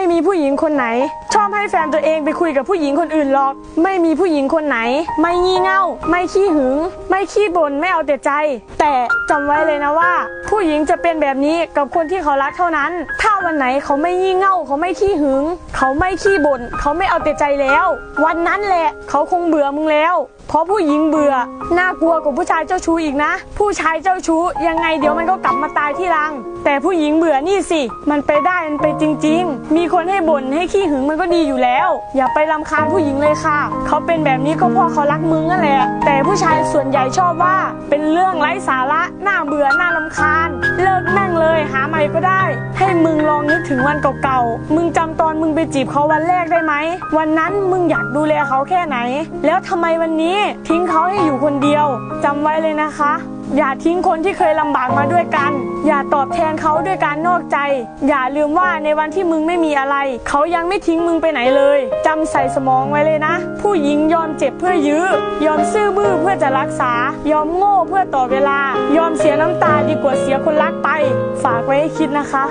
ไม่มีผู้หญิงคนไหน ชอบให้แฟนตัวเองไปคุยกับผู้หญิงคนอื่นหรอก ไม่มีผู้หญิงคนไหน ไม่งี่เง่า ไม่ขี้หึง ไม่ขี้บ่นไม่เอาแต่ใจ แต่จำไว้เลยนะว่า ผู้หญิงจะเป็นแบบนี้กับคนที่เขารักเท่านั้น ถ้า วันไหนเขาไม่งี่เง่าเขาไม่ขี้หึง เขาไม่ขี้บ่นเขาไม่เอาแต่ใจแล้ว วันนั้นแหละเขาคงเบื่อมึงแล้ว เพราะผู้หญิงเบื่อน่ากลัวกว่าผู้ชายเจ้าชู้อีกนะ ผู้ชายเจ้าชู้ยังไงเดี๋ยวมันก็กลับมาตายที่รัง แต่ผู้หญิงเบื่อนี่สิ มันไปได้มันไปจริง ๆ มีคนให้บ่นให้ขี้หึงมันก็ดีอยู่แล้ว อย่าไปรำคาญผู้หญิงเลยค่ะ เขาเป็นแบบนี้ก็เพราะเขารักมึงนั่นแหละ แต่ผู้ชายส่วนใหญ่ชอบว่า เป็นเรื่องไร้สาระน่าเบื่อน่ารำคาญ เลิกแม่ง เลยหาใหม่ก็ได้ ให้มึงลองนึกถึงวันเก่าๆ มึงจำตอนมึงไปจีบเขาวันแรกได้ไหม วันนั้นมึงอยากดูแลเขาแค่ไหน แล้วทำไมวันนี้ทิ้งเขาให้อยู่คนเดียวจำไว้เลยนะคะ อย่าทิ้งคนที่เคยลำบากมาด้วยกัน อย่าตอบแทนเขาด้วยการนอกใจ อย่าลืมว่าในวันที่มึงไม่มีอะไร เขายังไม่ทิ้งมึงไปไหนเลยำใส่สมองไว้เลยนะ ผู้หญิงยอมเจ็บเพื่อยื้อ ยอมซื่อบื้อเพื่อจะรักษา ยอมโง่เพื่อต่อเวลา ยอมเสียน้ำตาดีกว่าเสียคนรักไป ฝากไว้ให้คิดนะคะ